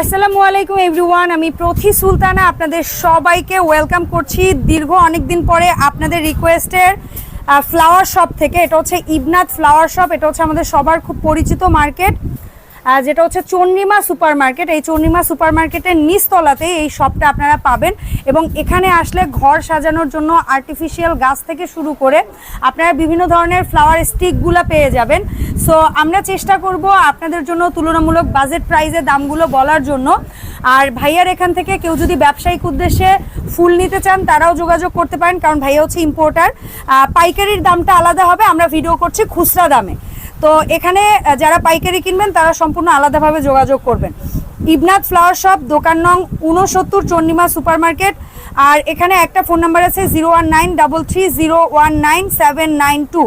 আসসালামু আলাইকুম এভরিওয়ান, আমি প্রথি সুলতানা, আপনাদের সবাইকে ওয়েলকাম করছি। দীর্ঘ অনেক দিন পরে আপনাদের রিকোয়েস্টের ফ্লাওয়ার শপ থেকে, এটা হচ্ছে ইবনাথ ফ্লাওয়ার শপ এটা হচ্ছে আমাদের সবার খুব পরিচিত মার্কেট। যেটা হচ্ছে চন্ডিমা সুপার মার্কেট এই চন্ডিমা সুপার মার্কেটের নিচতলাতে এই শপটা আপনারা পাবেন এবং এখানে আসলে ঘর সাজানোর জন্য আর্টিফিশিয়াল গাছ থেকে শুরু করে আপনারা বিভিন্ন ধরনের ফ্লাওয়ার স্টিকগুলো পেয়ে যাবেন। সো আমরা চেষ্টা করব আপনাদের জন্য তুলনামূলক বাজেট প্রাইজে দামগুলো বলার জন্য। আর ভাইয়ার এখান থেকে কেউ যদি ব্যবসায়িক উদ্দেশ্যে ফুল নিতে চান, তারাও যোগাযোগ করতে পারেন। কারণ ভাইয়া হচ্ছে ইম্পোর্টার পাইকারির দামটা আলাদা হবে। আমরা ভিডিও করছি খুচরা দামে। তো এখানে যারা পাইকারি কিনবেন তারা সম্পূর্ণ আলাদাভাবে যোগাযোগ করবেন। ইবনাথ ফ্লাওয়ার শপ দোকান নং উনসত্তর চন্ডিমা সুপার মার্কেট আর এখানে একটা ফোন নাম্বার আছে zero one nine double three zero one nine seven nine two.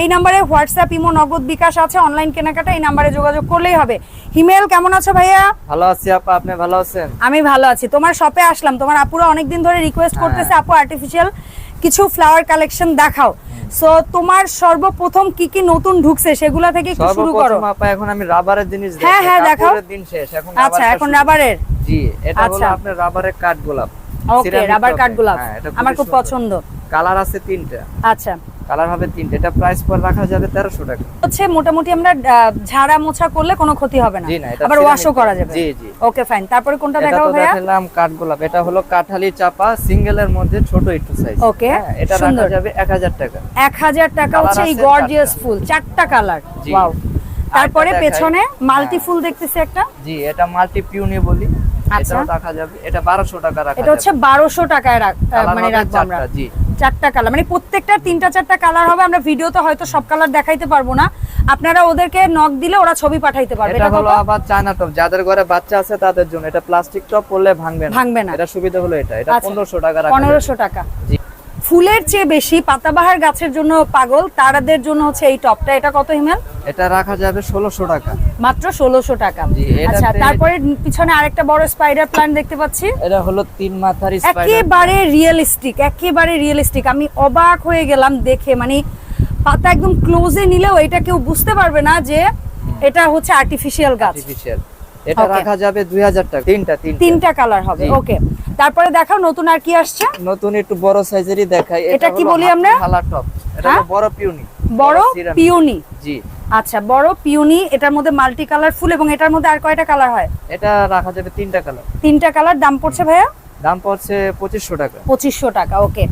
এই নাম্বারে হোয়াটসঅ্যাপ ইমো নগদ বিকাশ আছে অনলাইন কেনাকাটা এই নাম্বারে যোগাযোগ করলেই হবে। হিমেল কেমন আছো ভাইয়া? ভালো আছি আপা আপনি ভালো আছেন? আমি ভালো আছি। তোমার শপে আসলাম। তোমার আপুরা অনেকদিন ধরে রিকোয়েস্ট হ্যাঁ। করতেছে আপু আর্টিফিশিয়াল কিছু ফ্লাওয়ার কালেকশন দেখাও। সো তোমার সর্বপ্রথম কি কি নতুন ঢুকছে সেগুলা থেকে একটু শুরু করো। আপা এখন আমি রাবারের জিনিস হ্যাঁ, হ্যাঁ, দেখাও। দিন শেষ এখন আচ্ছা এখন রাবারের? জি এটা হলো আচ্ছা। আপনার রাবারের কাঠ গোলাপ। ওকে রাবার কাঠ গোলাপ। আমার খুব পছন্দ। কালার আছে তিনটা। আচ্ছা। কালার হবে তিনটা। এটা প্রাইস পর রাখা যাবে তেরোশো টাকা। হচ্ছে মোটামুটি আমরা ঝাড়া মোছা করলে কোনো ক্ষতি হবে না। আবার ওয়াশও করা যাবে। জি জি। ওকে ফাইন তারপরে কোনটা এটা দেখাও তো দেখালাম কাঠ গোলাপ। এটা হলো কাঠালি চাপা সিঙ্গেলের মধ্যে ছোট একটু সাইজ Okay, এটা রাখা যাবে এক হাজার টাকা। এক হাজার টাকা হচ্ছে এই গর্জিয়াস ফুল চারটা কালার ওয়াও তারপরে পেছনে মাল্টি হ্যাঁ। ফুল দেখতেছি একটা। জি এটা মাল্টি পিউনি বলি। আচ্ছা। রাখা যাবে। এটা বারোশো টাকা রাখা এটা হচ্ছে বারোশো টাকায় রাখ- মানে রাখব আমরা। জি। চারটা কালার মানে প্রত্যেকটা তিনটা চারটা কালার হবে আমরা ভিডিওতে হয়তো সব কালার দেখাইতে পারব না আপনারা ওদেরকে নক দিলে ওরা ছবি পাঠাইতে পারবে এটা হলো? আবার চায়না টপ যাদের ঘরে বাচ্চা আছে তাদের জন্য এটা প্লাস্টিক টপ পরলে ভাঙবে না ভাঙবে না। এটা সুবিধা হলো এটা এটা আচ্ছা। পনেরোশো টাকা রাখা পনেরোশো টাকা জি। ফুলের চেয়ে বেশি পাতাবাহার গাছের জন্য পাগল তারাদের জন্য হচ্ছে এই টপটা। এটা কত হিমেল এটা রাখা যাবে ষোলোশো টাকা। মাত্র ষোলোশো টাকা। আচ্ছা তারপরে পিছনে আরেকটা বড় স্পাইডার প্ল্যান্ট দেখতে পাচ্ছি। এটা হলো তিন মাথার একেবারে রিয়েলিস্টিক একেবারে রিয়েলিস্টিক আমি অবাক হয়ে গেলাম দেখে মানে পাতা একদম ক্লোজে নিলেও এটা কেউ বুঝতে পারবে না যে এটা হচ্ছে আর্টিফিশিয়াল গাছ। আর্টিফিশিয়াল এটা রাখা যাবে দুই হাজার টাকা। তিনটা তিনটা। তিনটা কালার হবে ওকে তারপরে দেখাও নতুন আর কি আসছে? নতুন একটু বড় সাইজেরই দেখাই। এটা কি বলি আমরা? হালা টপ এটা হ্যাঁ? বড় পিউনি বড় পিওনি জি। আচ্ছা বড় পিওনি এটার মধ্যে মাল্টি কালার ফুল এবং এটার মধ্যে আর কয়টা কালার হয়? এটা রাখা যাবে তিনটা কালার তিনটা কালার দাম পড়ছে ভাইয়া? দাম পড়ছে পঁচিশশো টাকা। পঁচিশশো টাকা ওকে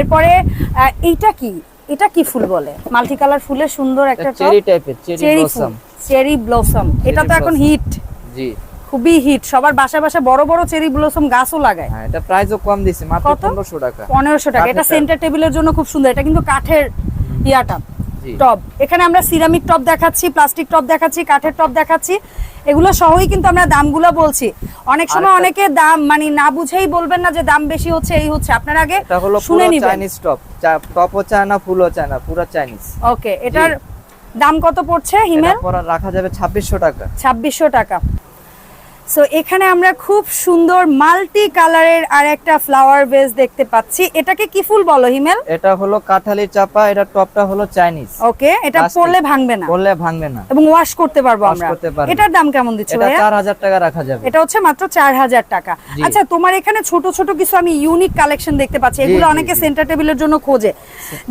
এরপরে আহ, এইটা কি? এটা কি ফুল বলে? মাল্টি কালার ফুলের সুন্দর একটা চেরি টাইপের চেরি ব্লসম চেরি ব্লসম এটা তো এখন হিট জি। খুবই হিট সবার বাসা বাসা বড় বড় চেরি ব্লসম গাছও লাগায়। হ্যাঁ এটা প্রাইসও কম দিছি মাত্র কত? পনেরোশো টাকা। পনেরোশো টাকা। এটা সেন্টার টেবিলের জন্য খুব সুন্দর। এটা কিন্তু কাঠের ইয়াটা টব এখানে আমরা সিরামিক টব দেখাচ্ছি প্লাস্টিক টব দেখাচ্ছি কাঠের টব দেখাচ্ছি। এগুলো সহই কিন্তু আমরা দামগুলো বলছি। অনেক সময় অনেকে দাম মানে না বুঝেই বলবেন না যে দাম বেশি হচ্ছে এই হচ্ছে। আপনার আগে হলো শুনে নিবেন। চাইনিজ টপ টপও চায় না ফুলও চায় না পুরো চাইনিজ ওকে এটার দাম কত পড়ছে হিমেল? রাখা যাবে ছাব্বিশশো টাকা। ছাব্বিশশো টাকা। সো এখানে আমরা খুব সুন্দর মাল্টি কালারের আর একটা ফ্লাওয়ার বেস দেখতে পাচ্ছি। এটাকে কি ফুল বলো হিমেল? এটা হলো কাঁঠালি চাপা এটা টপটা হলো চাইনিজ। ওকে এটা। পড়লে ভাঙবে না। বললে ভাঙবে না। এবং ওয়াশ করতে পারব আমরা। করতে পারব। এটার দাম কেমন দিচ্ছ এটা ভাইয়া? চার হাজার টাকা রাখা যাবে। এটা হচ্ছে মাত্র চার হাজার টাকা। আচ্ছা তোমার এখানে ছোট ছোট কিছু আমি ইউনিক কালেকশন দেখতে পাচ্ছি। এগুলো অনেকে সেন্টার টেবিলের জন্য খোঁজে।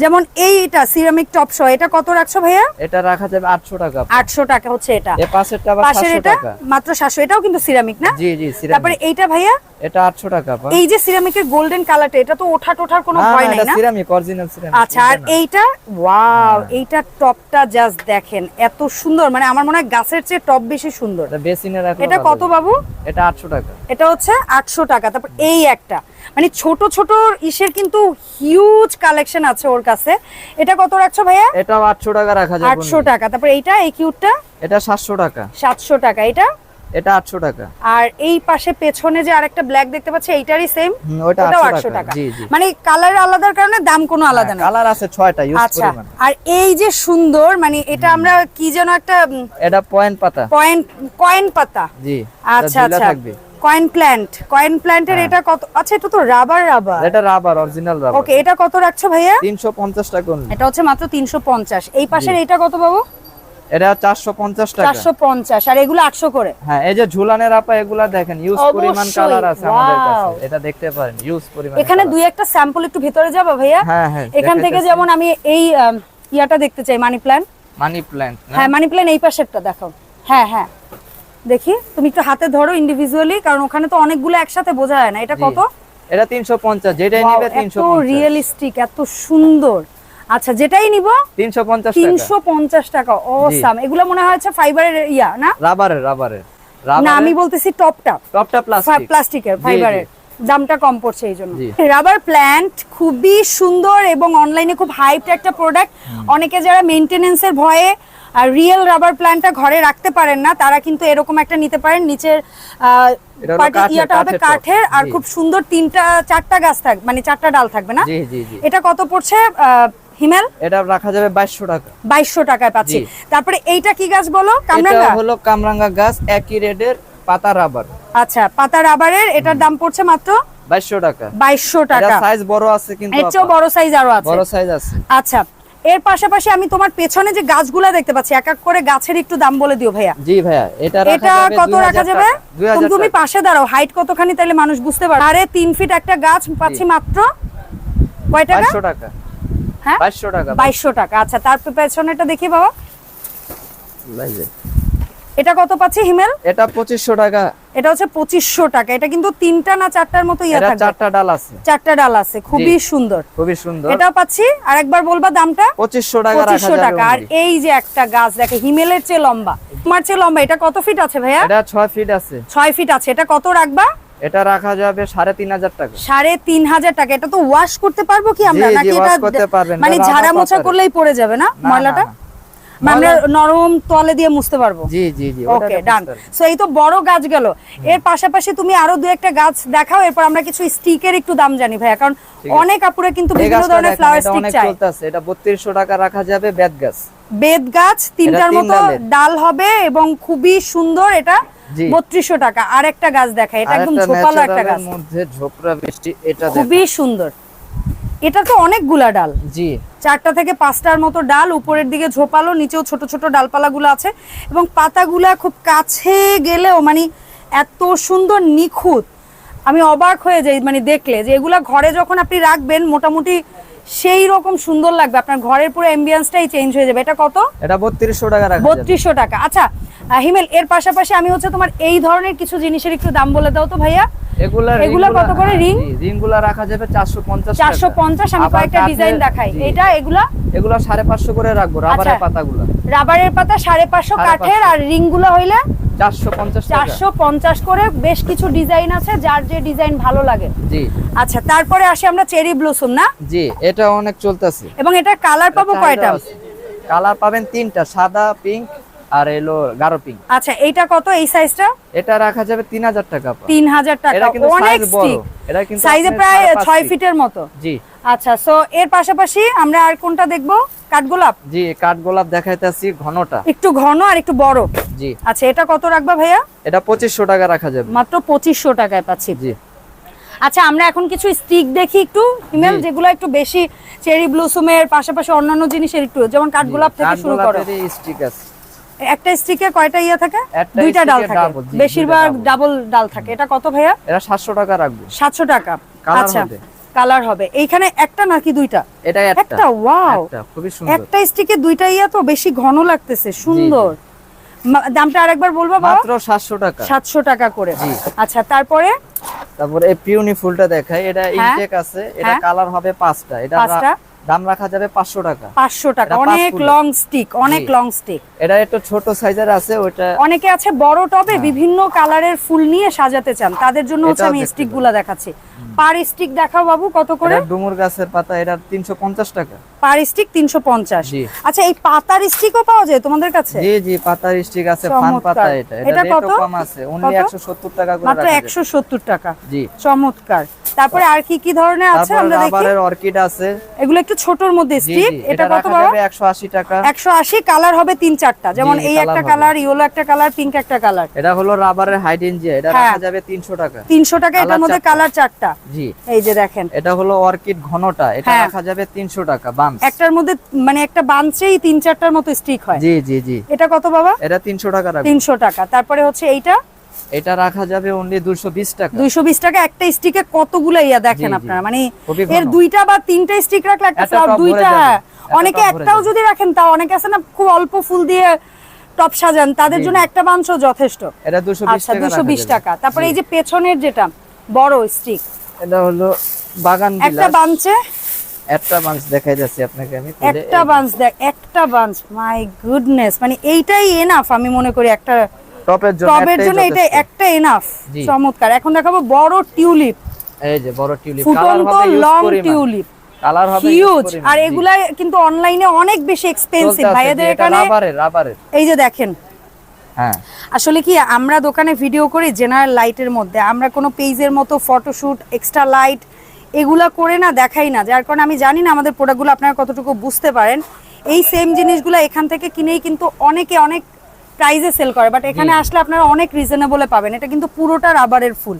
যেমন এইটা সিরামিক টপ শো এটা কত রাখছো ভাইয়া? এটা রাখা যাবে আটশো টাকা। আটশো টাকা হচ্ছে এটা। পাশেরটা আবার পাশের সাতশো এটা মাত্র সাতশো। এটাও কিন্তু সিরামিক না? জি জি তারপরে এইটা ভাইয়া? এটা আটশো টাকা পা এই যে সিরামিকের গোল্ডেন কালারটা এটা তো ওঠা টোঠার কোনো ভয় নাই না? সিরামিক অরিজিনাল সিরামিক আচ্ছা আর এইটা? ওয়াও এইটা টপটা জাস্ট দেখেন এত সুন্দর মানে আমার মনে হয় গাছের চেয়ে টপ বেশি সুন্দর। এটা বেসিনে রাখলে এটা কত বাবু? এটা আটশো টাকা। এটা হচ্ছে আটশো টাকা তারপর এই একটা। মানে ছোট ছোট ইসের কিন্তু হিউজ কালেকশন আছে ওর কাছে। এটা কত রাখছো ভাইয়া? এটাও আটশো টাকা রাখা যাবে আটশো টাকা তারপর এইটা এই কিউটটা এটা সাতশো টাকা। সাতশো টাকা এটা? এটা আটশো টাকা। আর এই পাশে পেছনে যে আরেকটা ব্ল্যাক দেখতে পাচ্ছি এইটারই সেম ওটা 800 টাকা। মানে কালার আলাদার কারণে দাম কোনো আলাদা না কালার আছে ছয়টা ইউজ আচ্ছা পরিমাণ। আর এই যে সুন্দর মানে এটা আমরা কি যেন একটা এটা পয়েন্ট পাতা। পয়েন্ট কয়েন পাতা। জি আচ্ছা আচ্ছা। থাকবে। কয়েন প্ল্যান্ট কয়েন প্ল্যান্টের হ্যাঁ। এটা কত আচ্ছা এটা তো রাবার রাবার এটা রাবার অরিজিনাল রাবার ওকে এটা কত রাখছো ভাইয়া? তিনশো পঞ্চাশ টাকা এটা হচ্ছে মাত্র তিনশো পঞ্চাশ। এই পাশের এটা কত বাবু এটা চারশো পঞ্চাশ টাকা। চারশো পঞ্চাশ আর এগুলো আটশো করে। হ্যাঁ এই যে ঝুলানের আপা এগুলা দেখেন ইউজ পরিমাণ কালার আছে আমাদের কাছে। এটা দেখতে পারেন ইউজ পরিমাণ এখানে দুই একটা স্যাম্পল একটু ভিতরে যাব ভাইয়া। হ্যাঁ হ্যাঁ এখান থেকে যেমন আমি এই ইয়াটা দেখতে চাই মানি প্ল্যান্ট মানি প্ল্যান্ট হ্যাঁ মানি প্ল্যান্ট এই পাশেরটা দেখাও হ্যাঁ হ্যাঁ। দেখি তুমি একটু হাতে ধরো ইন্ডিভিজুয়ালি কারণ ওখানে তো অনেকগুলো একসাথে বোঝা যায় না। এটা কত? এটা তিনশো পঞ্চাশ যেটাই Wow, নিবে এত তিনশো রিয়েলিস্টিক এত সুন্দর। আচ্ছা যেটাই নিব তিনশো পঞ্চাশ টাকা। অসাম এগুলো মনে হয় ফাইবারের ইয়া না? রাবারের রাবারের। না আমি বলতেছি টপটা টপটা প্লাস্টিক প্লাস্টিকের ফাইবারের দামটা কম পড়ছে এই জন্য। রাবার প্ল্যান্ট খুবই সুন্দর এবং অনলাইনে খুব হাইপ একটা প্রোডাক্ট অনেকে যারা মেনটেনেন্সের ভয়ে আর রিয়েল রাবার প্ল্যান্টটা ঘরে রাখতে পারেন না তারা কিন্তু এরকম একটা নিতে পারেন। নিচের কাঠের, ইয়াটা হবে কাঠের আর খুব সুন্দর তিনটা চারটা গাছ থাকবে মানে চারটা ডাল থাকবে না? এটা কত পড়ছে? আহ, হিমেল? এটা রাখা যাবে বাইশশো টাকা। বাইশশো টাকায় পাচ্ছি। তারপরে এইটা কি গাছ বলো? এটা হলো কামরাঙ্গা গাছ একই রেডের পাতা রাবার। আচ্ছা পাতা রাবারের এটার দাম পড়ছে মাত্র বাইশশো টাকা। বাইশশো এটা টাকা। সাইজ বড় আছে কিন্তু এর বড় সাইজ আরও আছে। বড় সাইজ আছে। আচ্ছা এর পাশাপাশি আমি তোমার পেছনে যে গাছগুলা দেখতে পাচ্ছি এক এক করে গাছের একটু দাম বলে দিও ভাইয়া। জি ভাইয়া এটা এটা কত রাখা যাবে? তুমি- পাশে দাঁড়াও হাইট কতখানি তাহলে মানুষ বুঝতে পারে আরে তিন ফিট একটা গাছ পাচ্ছি মাত্র। কয় টাকা? 2200 টাকা। হ্যাঁ? 2200 টাকা। বাইশশো টাকা। আচ্ছা তারপর পেছনেটা দেখি বাবা। এটা কত পাচ্ছি হিমেল? এটা 2500 টাকা। এটা হচ্ছে পঁচিশশো টাকা। এটা কিন্তু তিনটা না চারটার মতো ইয়া এটা চারটা ডাল আছে। চারটা ডাল আছে। খুবই সুন্দর। খুবই সুন্দর। এটাও পাচ্ছি। আর একবার বলবা দামটা? 2500 টাকা রাখা পঁচিশশো যাবে টাকা। আর এই যে একটা গাছ দেখে হিমেলের চেয়ে লম্বা। তোমার চেয়ে লম্বা। এটা কত ফিট আছে ভাইয়া? এটা 6 ফিট আছে। ছয় ফিট আছে। এটা কত রাখবা? এটা রাখা যাবে 3500 টাকা। সাড়ে তিন হাজার টাকা। এটা তো ওয়াশ করতে পারব কি আমরা? নাকি এটা। মানে ঝাড়া মোছা করলেই পড়ে যাবে না ময়লাটা। মানে আমরা নরম তলে দিয়ে মুছতে পারব। জি জি জি ওকে ডান সো এই তো বড় গাছ গেল। এর পাশাপাশি তুমি আরও দু একটা গাছ দেখাও এরপর আমরা কিছু স্টিকের একটু দাম জানি ভাইয়া কারণ অনেক আপুরা কিন্তু বিভিন্ন ধরনের দেখেন, ফ্লাওয়ার স্টিক অনেক এটা 3200 টাকা রাখা যাবে বেত গাছ। বেদ গাছ তিনটার মতো ডাল হবে এবং খুবই সুন্দর এটা বত্রিশশো টাকা। আর একটা গাছ দেখা এটা একদম ঝোপালো একটা গাছ। মধ্যে ঝোপড়া বৃষ্টি এটা খুবই সুন্দর। এটা তো অনেকগুলা ডাল। জি। চারটা থেকে পাঁচটার মতো ডাল উপরের দিকে ঝোপালো নিচেও ছোট ছোট ডালপালাগুলো আছে এবং পাতাগুলা খুব কাছে গেলেও মানে এত সুন্দর নিখুঁত। আমি অবাক হয়ে যাই মানে দেখলে যে এগুলা ঘরে যখন আপনি রাখবেন মোটামুটি সেই রকম সুন্দর লাগবে। আপনার ঘরের পুরো এম্বিয়েন্সটাই চেঞ্জ হয়ে যাবে। এটা কত? এটা 3200 টাকা রাখা যাবে। বত্রিশশো টাকা। আচ্ছা হিমেল এর পাশাপাশি আমি হচ্ছে তোমার এই ধরনের কিছু জিনিসের একটু দাম বলে দাও তো ভাইয়া। এগুলা এগুলা কত করে ring? রিংগুলা রাখা যাবে 450 টাকা। চারশো পঞ্চাশ আমি কয়েকটা ডিজাইন দেখাই। এটা এগুলা? এগুলা 550 করে রাখব রাবারের। রাবারের পাতা সাড়ে পাঁচশো সাড়ে কাঠের আর রিংগুলো হইলে 450 টাকা। চারশো পঞ্চাশ করে বেশ কিছু ডিজাইন আছে যার যে ডিজাইন ভালো লাগে। জি। আচ্ছা তারপরে আসি আমরা চেরি ব্লুসুম না? জি এটা অনেক চলতেছে। এবং এটা কালার পাবো কয়টা? কালার পাবেন তিনটা সাদা পিঙ্ক আর এলো গাঢ় পিঙ্ক আচ্ছা এইটা কত? এই সাইজটা এটা রাখা যাবে 3000 টাকা পা। তিন হাজার টাকা। অনেক বড়। স্টিক এটা কিন্তু সাইজে প্রায় সাড়ে পাঁচ ছয় feet। ফিটের মতো। জি। আচ্ছা সো এর পাশাপাশি আমরা আর কোনটা দেখব? কাঠগোলাপ জি দেখাইতেছি ঘনটা। একটু ঘন আর একটু বড়। জি। আচ্ছা এটা কত রাখবা ভাইয়া? এটা 2500 টাকা রাখা যাবে। মাত্র পঁচিশশো টাকায় পাচ্ছি। জি। আচ্ছা আমরা এখন কিছু স্টিক দেখি একটু। ইমেল যেগুলো একটু বেশি চেরি ব্লুসুমের পাশাপাশি অন্যান্য জিনিসের একটু যেমন কাঠগোলাপ থেকে শুরু করো। স্টিক আছে। একটা স্টিকে কয়টা ইয়ে থাকে? দুইটা ডাল থাকে। বেশিরভাগ ডাবল ডাল থাকে। এটা কত ভাইয়া? এটা 700 টাকা রাখব। সাতশো টাকা। আচ্ছা কালার হবে। এইখানে একটা নাকি দুইটা? এটা একটা। একটা? ওয়াও একটা খুবই সুন্দর। একটা স্টিকে দুইটা ইয়া তো বেশি ঘন লাগতেছে। সুন্দর। দামটা আরেকবার বলব বাবা? মাত্র 700 টাকা। সাতশো টাকা করে। জি। আচ্ছা তারপরে? তারপরে এই পিউনি ফুলটা দেখাই। এটা হ্যাঁ। ইনটেক আছে। এটা হ্যাঁ। কালার হবে পাঁচটা। এটা পাঁচটা? দাম রাখা যাবে 500 টাকা। পাঁচশো টাকা। অনেক লং স্টিক অনেক লং স্টিক এটা একটু ছোট সাইজের আছে ওটা অনেকে আছে বড় টবে বিভিন্ন কালারের ফুল নিয়ে সাজাতে চান। তাদের জন্য হচ্ছে আমি দেখতে স্টিকগুলা দেখাচ্ছি। পার স্টিক দেখাও বাবু কত করে? ডুমুর গাছের পাতা এটা 350 টাকা। পার স্টিক তিনশো পঞ্চাশ। জি। আচ্ছা এই পাতার স্টিকও পাওয়া যায় তোমাদের কাছে? জি জি পাতার স্টিক আছে পাতা এটা। এটা কত? কম আছে অনলি 170 টাকা করে মাত্র রাখা যাবে। একশো সত্তর টাকা। জি। চমৎকার। তারপরে আর কি কি ধরনের আছে আমরা দেখি? রাবারের অর্কিড আছে। এগুলো একটু ছোটর মধ্যে স্টিক এটা কত বাবা? 180 টাকা। একশো আশি কালার হবে তিন চারটা। যেমন এই একটা কালার ইয়েলো একটা কালার পিঙ্ক একটা কালার এটা হলো রাবারের হাইডেনজিয়া এটা হ্যাঁ। রাখা যাবে 300 টাকা। তিনশো টাকা এটার মধ্যে কালার চারটা। জি। এই যে দেখেন। এটা হলো অর্কিড ঘনটা এটা হ্যাঁ। রাখা যাবে 300 টাকা বাম একটার মধ্যে মানে একটা বাঞ্চেই তিন চারটার মতো স্টিক হয়। জি জি জি। এটা কত বাবা? এটা 300 টাকা রাখবে। তিনশো টাকা। তারপরে হচ্ছে এইটা? এটা রাখা যাবে অনলি 220 টাকা। দুইশো বিশ টাকা একটা স্টিকে কতগুলো ইয়া দেখেন। আপনারা? মানে এর দুইটা বা তিনটা স্টিক রাখলে একটা ফ্লাওয়ার দুইটা। অনেকে একটাও যদি রাখেন তাও অনেকে আছে না খুব অল্প ফুল দিয়ে টপ সাজান তাদের জন্য একটা বাঞ্চও যথেষ্ট। এটা 220 আচ্ছা টাকা দুশো রাখা বিশ যাবে। টাকা। তারপরে এই যে পেছনের যেটা বড় স্টিক এটা হলো বাগান একটা বিলাস। বাঞ্চে। একটা বাঞ্চ দেখাই যাচ্ছে আপনাকে আমি। একটা বাঞ্চ দেখ একটা বাঞ্চ। মাই গুডনেস মানে এইটাই এনাফ আমি মনে করি একটা টপের জন্য একটাই জন্য এটা একটা এনাফ চমৎকার। এখন দেখাবো বড় টিউলিপ। এই যে বড় টিউলিপ। কালার ফুটন্ত হবে লং টিউলিপ। কালার হবে হিউজ আর এগুলা কিন্তু অনলাইনে অনেক বেশি এক্সপেন্সিভ ভাইয়াদের এখানে রাবারের রাবারের এই যে দেখেন আসলে কি আমরা দোকানে ভিডিও করি জেনারেল লাইটের মধ্যে। আমরা কোনো পেজের মতো ফটোশুট এক্সট্রা লাইট এগুলা করে না দেখাই না। যার কারণে আমি জানি না আমাদের প্রোডাক্টগুলো আপনারা কতটুকু বুঝতে পারেন। এই সেম জিনিসগুলো এখান থেকে কিনেই কিন্তু অনেকে অনেক প্রাইজে সেল করে। বাট এখানে আসলে আপনারা অনেক রিজনেবলে পাবেন। এটা কিন্তু পুরোটা রাবারের ফুল।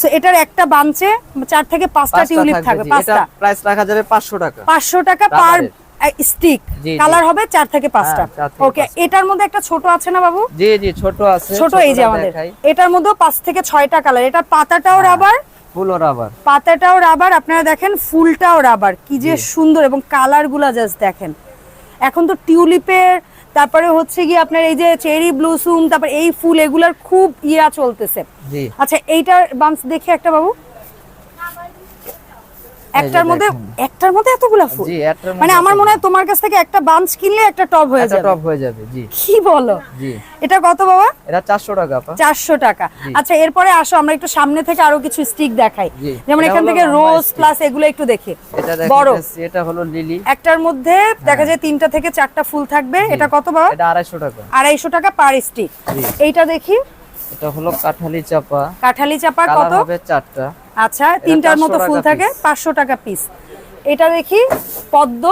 সো এটার একটা বাঞ্চে চার থেকে পাঁচটা টিউলিপ থাকবে। পাঁচটা। প্রাইস রাখা যাবে 500 টাকা। পাঁচশো টাকা পার। স্টিক। কালার হবে চার থেকে পাঁচটা। হ্যাঁ, ওকে এটার মধ্যে একটা ছোট আছে না বাবু? জি জি ছোট আছে ছোট এই যে আমাদের। এটার মধ্যেও পাঁচ থেকে ছয়টা কালার এটা পাতাটাও হ্যাঁ। রাবার ফুল রাবার পাতাটাও রাবার আপনারা দেখেন ফুলটাও রাবার কি যে সুন্দর এবং কালারগুলা জাস্ট দেখেন। এখন তো টিউলিপের তারপরে হচ্ছে কি আপনার এই যে চেরি ব্লুসুম তারপর এই ফুল এগুলার খুব ইয়া চলতেছে। জি। আচ্ছা এইটার বাঞ্চ দেখি একটা বাবু। একটার মধ্যে একটার মধ্যে এতগুলা ফুল? জি একটার মানে আমার একটা মনে হয় তোমার কাছ থেকে একটা বাঞ্চ কিনলে একটা টব হয়ে যাবে। টপ হয়ে যাবে জি। কি বলো? জি। এটা কত বাবা? এটা 400 টাকা আপা। চারশো টাকা। আচ্ছা এরপরে আসো আমরা একটু সামনে থেকে আরও কিছু স্টিক দেখাই। যেমন এখান থেকে রোজ প্লাস এগুলো একটু দেখি। এটা বড়। এটা হলো লিলি। একটার মধ্যে দেখা যায় তিনটা থেকে চারটা ফুল থাকবে। এটা কত বাবা? এটা 250 টাকা। আড়াইশো টাকা পার স্টিক। এইটা দেখি। এটা হলো কাঠালি চাপা। কাঠালি চাপার কত? হবে চারটা। আচ্ছা তিনটার মতো ফুল থাকে পাঁচশো টাকা পিস এটা দেখি পদ্ম।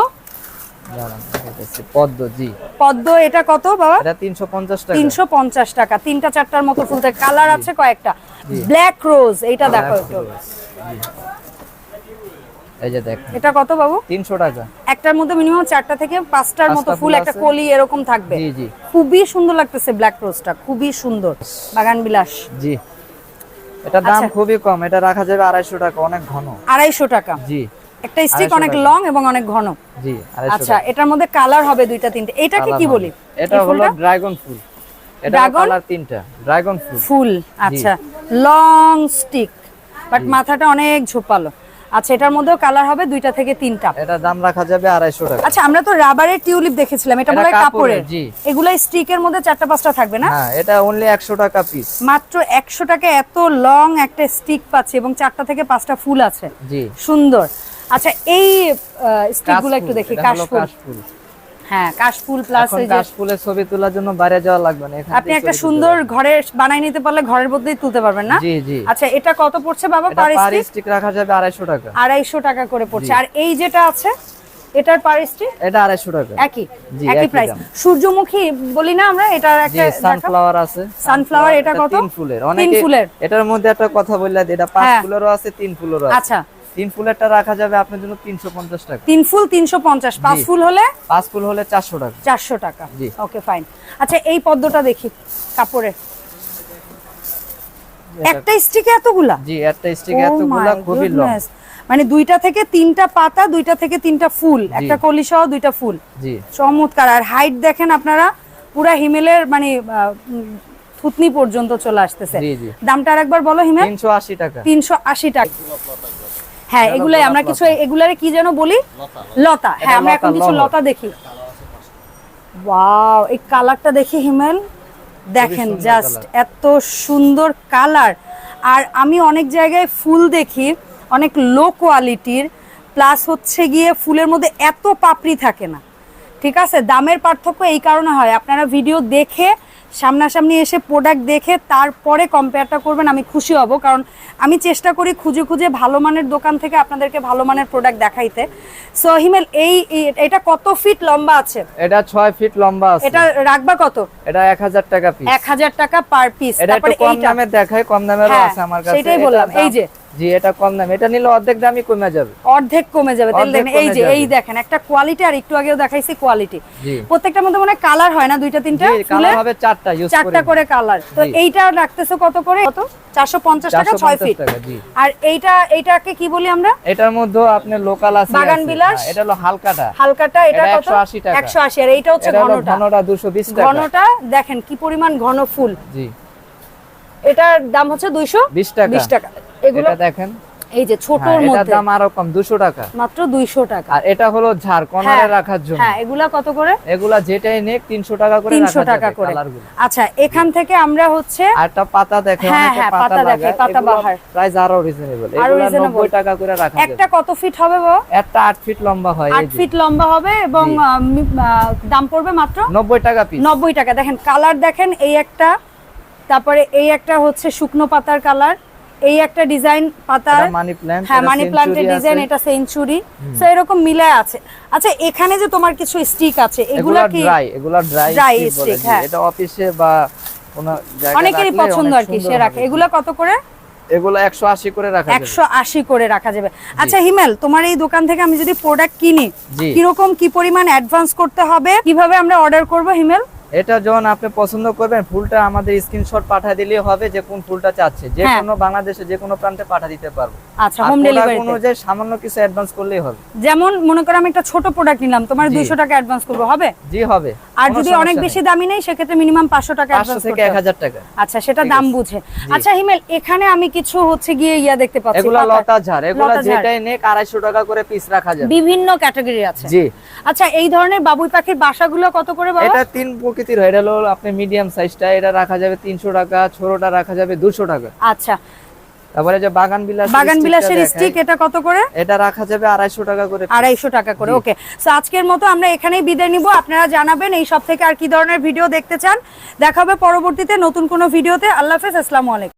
পদ্ম জি। পদ্ম এটা কত বাবা? এটা 350 টাকা। তিনটা চারটার মতো ফুল থাকে। কালার আছে কয়েকটা। ব্ল্যাক রোজ এইটা দেখো Black একটু এই যে দেখেন। এটা কত বাবু? 300 টাকা। একটার মধ্যে মিনিমাম চারটা থেকে পাঁচটার মতো ফুল ফুল একটা কলি এরকম থাকবে। জি জি। খুবই সুন্দর লাগতেছে ব্ল্যাক রোজটা খুবই সুন্দর। বাগান বিলাস জি। এটা দাম আচ্ছা। খুবই কম এটা রাখা যাবে 250 টাকা অনেক ঘন। আড়াইশো টাকা। জি একটা স্টিক অনেক লং এবং অনেক ঘন। জি 250 আচ্ছা এটার মধ্যে কালার হবে দুইটা তিনটা। এটা কি কি বলি? এটা হলো ড্রাগন ফুল। এটা কালার তিনটা ড্রাগন ফুল। ফুল আচ্ছা। লং স্টিক বাট মাথাটা অনেক ঝোপালো। আচ্ছা এটার মধ্যেও কালার হবে দুইটা থেকে তিনটা। এটা দাম রাখা যাবে 250 টাকা। আচ্ছা আমরা তো রাবারের টিউলিপ দেখেছিলাম এটা মনে হয় কাপড়ের, এগুলা স্টিকের মধ্যে চারটা পাঁচটা থাকবে না? হ্যাঁ এটা অনলি 100 টাকা পিস মাত্র একশো টাকা এত লং একটা স্টিক পাচ্ছি এবং চারটা থেকে পাঁচটা ফুল আছে। সুন্দর। আচ্ছা এই স্টিক স্টিকগুলো একটু দেখি কাশফুল হ্যাঁ কাশফুল প্লাস এই যে কাশফুলের ছবি তোলার জন্য বাইরে যাওয়া লাগবে না আপনি একটা সুন্দর ঘরে বানাই নিতে পারলে ঘরের মধ্যেই তুলতে পারবেন না? জি জি। আচ্ছা এটা কত পড়ছে বাবা এটা পার পার স্টিক স্টিক রাখা যাবে 250 টাকা। আড়াইশো টাকা করে পড়ছে। আর এই যেটা আছে এটার পার স্টিক এটা 250 টাকা। একই? একই একই প্রাইস সূর্যমুখী বলি না আমরা এটার একটা সানফ্লাওয়ার আছে। Sunflower এটা কত? তিন ফুলের। তিন ফুলের। এটার মধ্যে একটা কথা বললে এটা পাঁচ হ্যাঁ। ফুলেরও আছে তিন ফুলেরও আছে। আচ্ছা। তিন ফুলেরটা রাখা যাবে আপনার জন্য 350 টাকা। তিন ফুল তিনশো পঞ্চাশ পাঁচ ফুল হলে? পাঁচ ফুল হলে 400 টাকা। চারশো টাকা। জি। Okay fine. আচ্ছা এই পদ্মটা দেখি কাপড়ের। একটা স্টিকে এতগুলা? জি একটা স্টিক Oh এতগুলা খুবই লং। মানে দুইটা থেকে তিনটা পাতা দুইটা থেকে তিনটা ফুল একটা কলি সহ দুইটা ফুল। জি। চমৎকার। আর হাইট দেখেন আপনারা পুরা হিমেলের মানে থুতনি পর্যন্ত চলে আসতেছে। দামটা আরেকবার বলো হিমেল। 380 টাকা। তিনশো আশি টাকা। হ্যাঁ এগুলাই আমরা কিছু এগুলারে কি যেন বলি? লতা। হ্যাঁ আমরা এখন কিছু লতা দেখি। ওয়াও এই কালারটা দেখি হিমেল। দেখেন জাস্ট এত সুন্দর কালার। আর আমি অনেক জায়গায় ফুল দেখি অনেক লো কোয়ালিটির প্লাস হচ্ছে গিয়ে ফুলের মধ্যে এত পাপড়ি থাকে না। ঠিক আছে? দামের পার্থক্য এই কারণে হয়। আপনারা ভিডিও দেখে সামনাসামনি এসে প্রোডাক্ট দেখে তারপরে কম্পেয়ারটা করবেন আমি খুশি হব। কারণ আমি চেষ্টা করি খুঁজে খুঁজে ভালো মানের দোকান থেকে আপনাদেরকে ভালো মানের প্রোডাক্ট দেখাইতে। সো হিমেল এই এটা কত ফিট লম্বা আছে? এটা ছয় ফিট লম্বা আছে। এটা রাখবা কত? এটা এক হাজার টাকা পিস এক হাজার টাকা পার পিস তারপরে কম দামে দেখায় কম দামেরও হ্যাঁ, আছে আমার কাছে। সেটাই বললাম, এই যে। জি এটা কম দামে। এটা নিলে অর্ধেক দামই কমে যাবে। অর্ধেক কমে যাবে। তাহলে দেখেন, এই যে এই দেখেন একটা কোয়ালিটি আর একটু আগেও দেখাইছি কোয়ালিটি জি। প্রত্যেকটার মধ্যে মনে কালার হয় না? দুইটা তিনটা? কালার হবে চারটা ইউজ চারটা করে। কালার তো এইটা রাখতেছো কত করে? কত? টাকা ফিট আর এইটা কি বলি আমরা? এটার মধ্যে আপনার লোকাল আছে বাগান বিলাস? হ্যাঁ, এটা হলো হালকাটা। হালকাটা এটা এটা কত? 180 টাকা। একশো আশি। আর এইটা হচ্ছে ঘনটা। ঘনটা 220 টাকা। ঘনটা দেখেন কি পরিমাণ ঘন ফুল। জি। এটার দাম হচ্ছে দুইশো 20 টাকা। বিশ টাকা। এগুলো দেখেন। এই যে ছোটর হ্যাঁ, মধ্যে। দাম আরও কম 200 টাকা। মাত্র দুইশো টাকা। আর এটা হলো ঝাড় কর্নারে হ্যাঁ, রাখার জন্য। হ্যাঁ এগুলা কত করে? এগুলা যেটাই নেক 300 টাকা করে তিনশো রাখা টাকা করে। আচ্ছা এখান থেকে আমরা হচ্ছে একটা পাতা দেখে হ্যাঁ, হ্যাঁ, পাতা পাতা দেখে, পাতা বাহার। প্রাইস আরও রিজনেবল এগুলো reasonable। 90 টাকা করে রাখা একটা কত ফিট হবে বাবা একটা 8 ফিট লম্বা হয় আট এই যে। ফিট লম্বা হবে এবং দাম পড়বে মাত্র 90 টাকা পিস নব্বই টাকা। দেখেন কালার দেখেন এই একটা তারপরে এই একটা হচ্ছে শুকনো পাতার কালার এই একটা ডিজাইন পাতার মানি প্ল্যান্ট হ্যাঁ মানি প্লান্টের ডিজাইন এটা সেঞ্চুরি তো এরকম মিলে আছে। আচ্ছা এখানে যে তোমার কিছু স্টিক আছে এগুলা কি ড্রাই এগুলা ড্রাই stick, জি। হ্যাঁ। এটা অফিসে বা কোন জায়গায় অনেকেরই পছন্দ আর কি সে রাখে। এগুলা কত করে? এগুলো 180 করে রাখা যাবে। একশো আশি করে রাখা যাবে। আচ্ছা হিমেল তোমার এই দোকান থেকে আমি যদি প্রোডাক্ট কিনি জি। কীরকম কি পরিমাণ অ্যাডভান্স করতে হবে? কীভাবে আমরা অর্ডার করব হিমেল? এটা যখন আপনি পছন্দ করবেন ফুলটা আমাদের স্ক্রিনশট পাঠিয়ে দিলেই হবে যে কোন ফুলটা চাচ্ছে। যে হ্যাঁ। কোনো বাংলাদেশে যে কোনো প্রান্তে পাঠিয়ে দিতে পারব। আচ্ছা হোম ডেলিভারি ডেলিভারি অনুযায়ী সামান্য কিছু অ্যাডভান্স করলেই হবে। যেমন মনে করো আমি একটা ছোট প্রোডাক্ট নিলাম তোমার জি। দুইশো টাকা অ্যাডভান্স করব হবে? জি হবে। আর যদি অনেক বেশি দামি নেই সেক্ষেত্রে মিনিমাম পাঁচশো টাকা থেকে হবে। 1000 টাকা। আচ্ছা সেটা দাম বুঝে। আচ্ছা হিমেল এখানে আমি কিছু হচ্ছে গিয়ে ইয়া দেখতে পাচ্ছি। এগুলা লতা ঝাড় এগুলা। যেটাই নেক 250 টাকা করে পিস রাখা যাবে। বিভিন্ন ক্যাটাগরি আছে। জি। আচ্ছা এই ধরনের বাবুই পাখির বাসাগুলো কত করে বাবা? এটা তিন প্রকৃতির হয়। এটা হলো আপনি মিডিয়াম সাইজটা এটা রাখা যাবে 300 টাকা ছোটটা রাখা যাবে দুশো টাকা। আচ্ছা তারপরে যে বাগান বিলাস বাগান বিলাসের স্টিক এটা কত করে? এটা রাখা যাবে 250 টাকা করে আড়াইশো টাকা করে ওকে সো আজকের মতো আমরা এখানেই বিদায় নিব। আপনারা জানাবেন এই সব থেকে আর কি ধরনের ভিডিও দেখতে চান। দেখা হবে পরবর্তীতে নতুন কোনো ভিডিওতে আল্লাহ হাফেজ আসসালামু আলাইকুম।